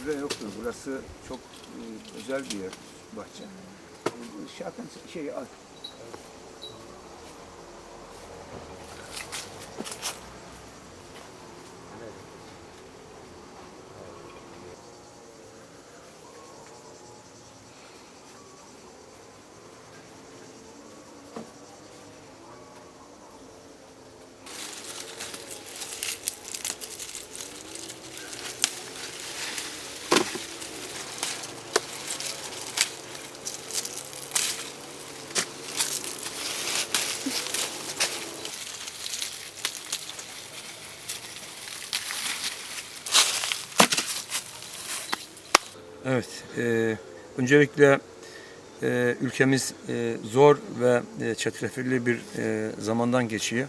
gübre yoktur. Burası çok e, özel bir yer, bahçe. E, Şakan şey al. Evet, e, öncelikle e, ülkemiz e, zor ve e, çetrefilli bir e, zamandan geçiyor.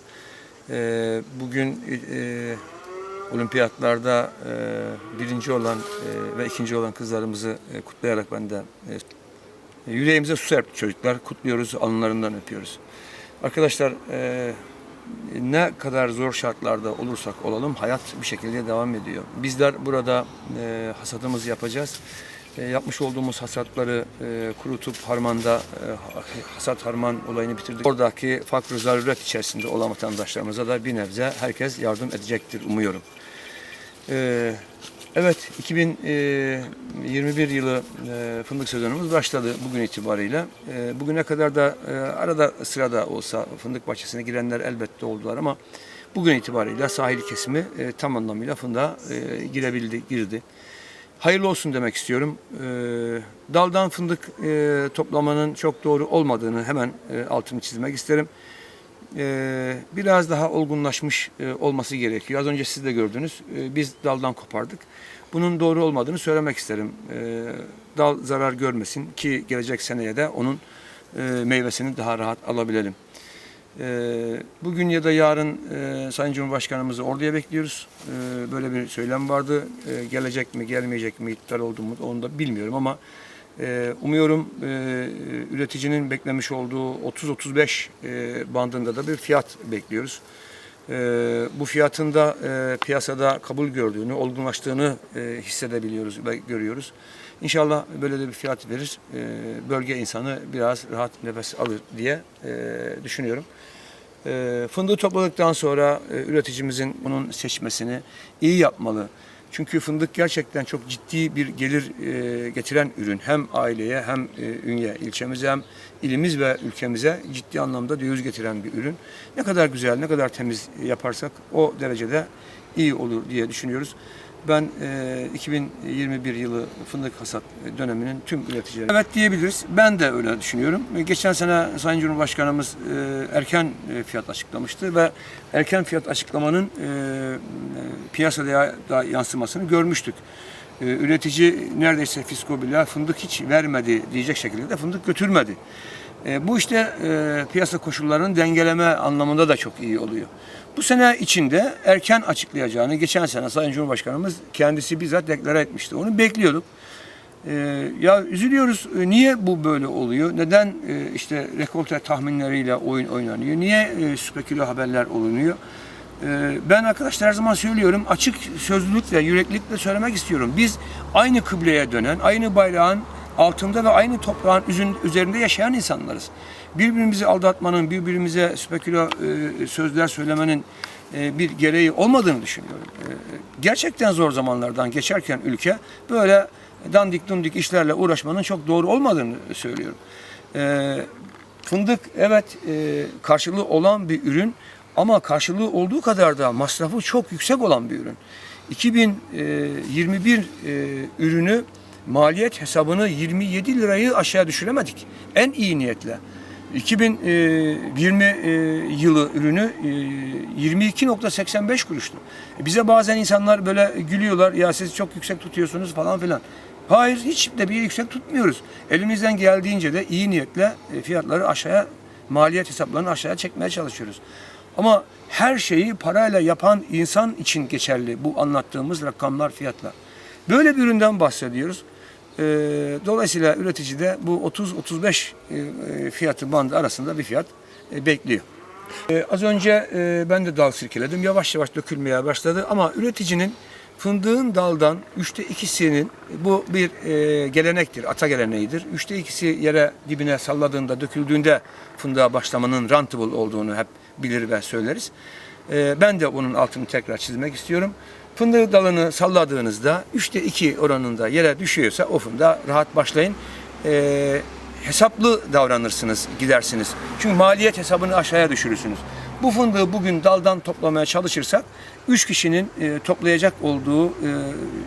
E, bugün e, olimpiyatlarda e, birinci olan e, ve ikinci olan kızlarımızı e, kutlayarak ben de e, yüreğimize su serpti çocuklar. Kutluyoruz, alınlarından öpüyoruz. Arkadaşlar e, ne kadar zor şartlarda olursak olalım hayat bir şekilde devam ediyor. Bizler burada e, hasadımızı yapacağız. E, yapmış olduğumuz hasatları e, kurutup harmanda e, hasat harman olayını bitirdik. Oradaki fakr zaruret içerisinde olan vatandaşlarımıza da bir nebze herkes yardım edecektir umuyorum. E, evet 2021 yılı e, fındık sezonumuz başladı bugün itibariyle. E, bugüne kadar da e, arada sırada olsa fındık bahçesine girenler elbette oldular ama bugün itibariyle sahil kesimi e, tam anlamıyla fındığa e, girebildi, girdi. Hayırlı olsun demek istiyorum. E, daldan fındık e, toplamanın çok doğru olmadığını hemen e, altını çizmek isterim e, biraz daha olgunlaşmış e, olması gerekiyor. Az önce siz de gördünüz. E, biz daldan kopardık. Bunun doğru olmadığını söylemek isterim. E, dal zarar görmesin ki gelecek seneye de onun e, meyvesini daha rahat alabilelim. Bugün ya da yarın e, Sayın Cumhurbaşkanımızı orduya bekliyoruz. Böyle bir söylem vardı. Gelecek mi, gelmeyecek mi, iptal oldu mu onu da bilmiyorum ama umuyorum e, üreticinin beklemiş olduğu 30-35 e, bandında da bir fiyat bekliyoruz. E, bu fiyatın da e, piyasada kabul gördüğünü, olgunlaştığını e, hissedebiliyoruz ve görüyoruz. İnşallah böyle de bir fiyat verir. E, bölge insanı biraz rahat nefes alır diye e, düşünüyorum. E, fındığı topladıktan sonra e, üreticimizin bunun seçmesini iyi yapmalı. Çünkü fındık gerçekten çok ciddi bir gelir e, getiren ürün. Hem aileye hem e, Ünye ilçemize hem ilimiz ve ülkemize ciddi anlamda döviz getiren bir ürün. Ne kadar güzel, ne kadar temiz yaparsak o derecede iyi olur diye düşünüyoruz. Ben e, 2021 yılı fındık hasat döneminin tüm üreticilerine evet diyebiliriz. Ben de öyle düşünüyorum. E, Geçen sene Sayın Cumhurbaşkanımız e, erken e, fiyat açıklamıştı ve erken fiyat açıklamanın e, e, piyasada da yansımasını görmüştük. E, üretici neredeyse fiskobila fındık hiç vermedi diyecek şekilde de fındık götürmedi. E, bu işte e, piyasa koşullarının dengeleme anlamında da çok iyi oluyor. Bu sene içinde erken açıklayacağını geçen sene Sayın Cumhurbaşkanımız kendisi bizzat deklare etmişti. Onu bekliyorduk. E, ya üzülüyoruz. E, niye bu böyle oluyor? Neden e, işte rekolte tahminleriyle oyun oynanıyor? Niye e, speküle haberler olunuyor? E, ben arkadaşlar her zaman söylüyorum açık sözlülükle, yüreklilikle söylemek istiyorum. Biz aynı kıbleye dönen, aynı bayrağın altında ve aynı toprağın üzerinde yaşayan insanlarız. Birbirimizi aldatmanın, birbirimize speküla e, sözler söylemenin e, bir gereği olmadığını düşünüyorum. E, gerçekten zor zamanlardan geçerken ülke böyle dandik dundik işlerle uğraşmanın çok doğru olmadığını söylüyorum. Fındık evet karşılığı olan bir ürün ama karşılığı olduğu kadar da masrafı çok yüksek olan bir ürün. 2021 e, ürünü maliyet hesabını 27 lirayı aşağı düşüremedik. En iyi niyetle. 2020 e, yılı ürünü e, 22.85 kuruştu. E, Bize bazen insanlar böyle gülüyorlar ya siz çok yüksek tutuyorsunuz falan filan. Hayır hiç de bir yüksek tutmuyoruz. Elimizden geldiğince de iyi niyetle e, fiyatları aşağıya maliyet hesaplarını aşağıya çekmeye çalışıyoruz. Ama her şeyi parayla yapan insan için geçerli bu anlattığımız rakamlar, fiyatlar. Böyle bir üründen bahsediyoruz. Ee, dolayısıyla üretici de bu 30-35 e, e, fiyatı bandı arasında bir fiyat e, bekliyor. Ee, az önce e, ben de dal sirkeledim. Yavaş yavaş dökülmeye başladı ama üreticinin fındığın daldan üçte ikisinin bu bir gelenektir, ata geleneğidir. Üçte ikisi yere dibine salladığında, döküldüğünde fındığa başlamanın rentable olduğunu hep bilir ve söyleriz. E, ben de bunun altını tekrar çizmek istiyorum. Fındık dalını salladığınızda üçte iki oranında yere düşüyorsa o fındığa rahat başlayın. E, hesaplı davranırsınız, gidersiniz. Çünkü maliyet hesabını aşağıya düşürürsünüz. Bu fındığı bugün daldan toplamaya çalışırsak 3 kişinin e, toplayacak olduğu,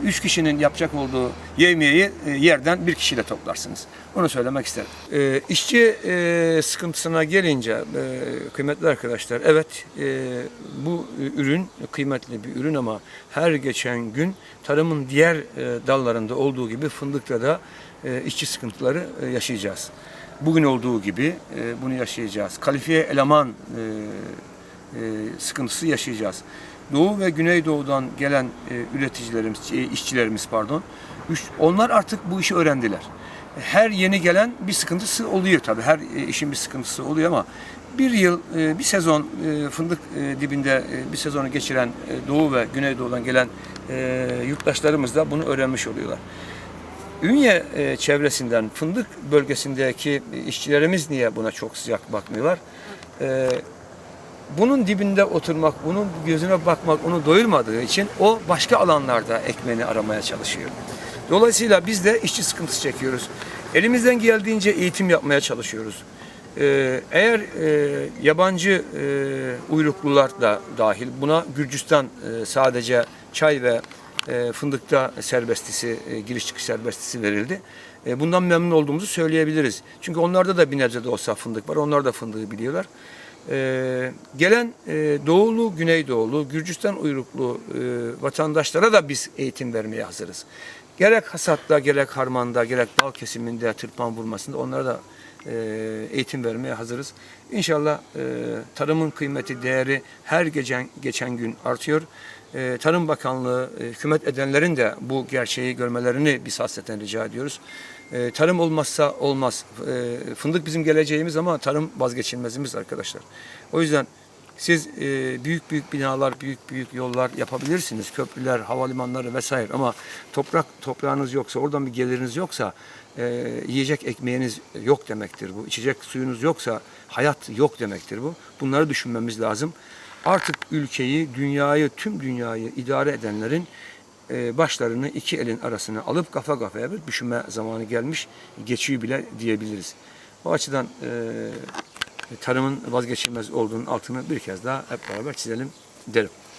3 kişinin yapacak olduğu yevmiyeyi e, yerden bir kişiyle toplarsınız. Onu söylemek isterim. E, işçi e, sıkıntısına gelince e, kıymetli arkadaşlar, evet e, bu ürün kıymetli bir ürün ama her geçen gün tarımın diğer e, dallarında olduğu gibi fındıkta da e, işçi sıkıntıları e, yaşayacağız. Bugün olduğu gibi e, bunu yaşayacağız. Kalifiye eleman e, e, sıkıntısı yaşayacağız. Doğu ve Güneydoğu'dan gelen üreticilerimiz, işçilerimiz pardon, onlar artık bu işi öğrendiler. Her yeni gelen bir sıkıntısı oluyor tabii. Her işin bir sıkıntısı oluyor ama bir yıl, bir sezon fındık dibinde bir sezonu geçiren Doğu ve Güneydoğu'dan gelen yurttaşlarımız da bunu öğrenmiş oluyorlar. Ünye e, çevresinden, fındık bölgesindeki işçilerimiz niye buna çok sıcak bakmıyorlar? E, bunun dibinde oturmak, bunun gözüne bakmak onu doyurmadığı için o başka alanlarda ekmeğini aramaya çalışıyor. Dolayısıyla biz de işçi sıkıntısı çekiyoruz. Elimizden geldiğince eğitim yapmaya çalışıyoruz. Ee, eğer e, yabancı e, uyruklular da dahil buna Gürcistan e, sadece çay ve e, fındıkta serbestisi, e, giriş çıkış serbestisi verildi. E, bundan memnun olduğumuzu söyleyebiliriz. Çünkü onlarda da bir nebze de olsa fındık var. Onlar da fındığı biliyorlar. Gelen doğulu, güneydoğulu, Gürcistan uyruklu vatandaşlara da biz eğitim vermeye hazırız. Gerek hasatta, gerek harmanda, gerek dal kesiminde, tırpan vurmasında onlara da eğitim vermeye hazırız. İnşallah e, tarımın kıymeti, değeri her geçen, geçen gün artıyor. E, Tarım Bakanlığı, e, hükümet edenlerin de bu gerçeği görmelerini biz hasreten rica ediyoruz. E, tarım olmazsa olmaz. E, fındık bizim geleceğimiz ama tarım vazgeçilmezimiz arkadaşlar. O yüzden siz e, büyük büyük binalar, büyük büyük yollar yapabilirsiniz. Köprüler, havalimanları vesaire ama toprak toprağınız yoksa, oradan bir geliriniz yoksa e, yiyecek ekmeğiniz yok demektir bu. İçecek suyunuz yoksa hayat yok demektir bu. Bunları düşünmemiz lazım. Artık ülkeyi, dünyayı, tüm dünyayı idare edenlerin e, başlarını iki elin arasına alıp kafa kafaya bir düşünme zamanı gelmiş, geçiyor bile diyebiliriz. O açıdan e, tarımın vazgeçilmez olduğunun altını bir kez daha hep beraber çizelim derim.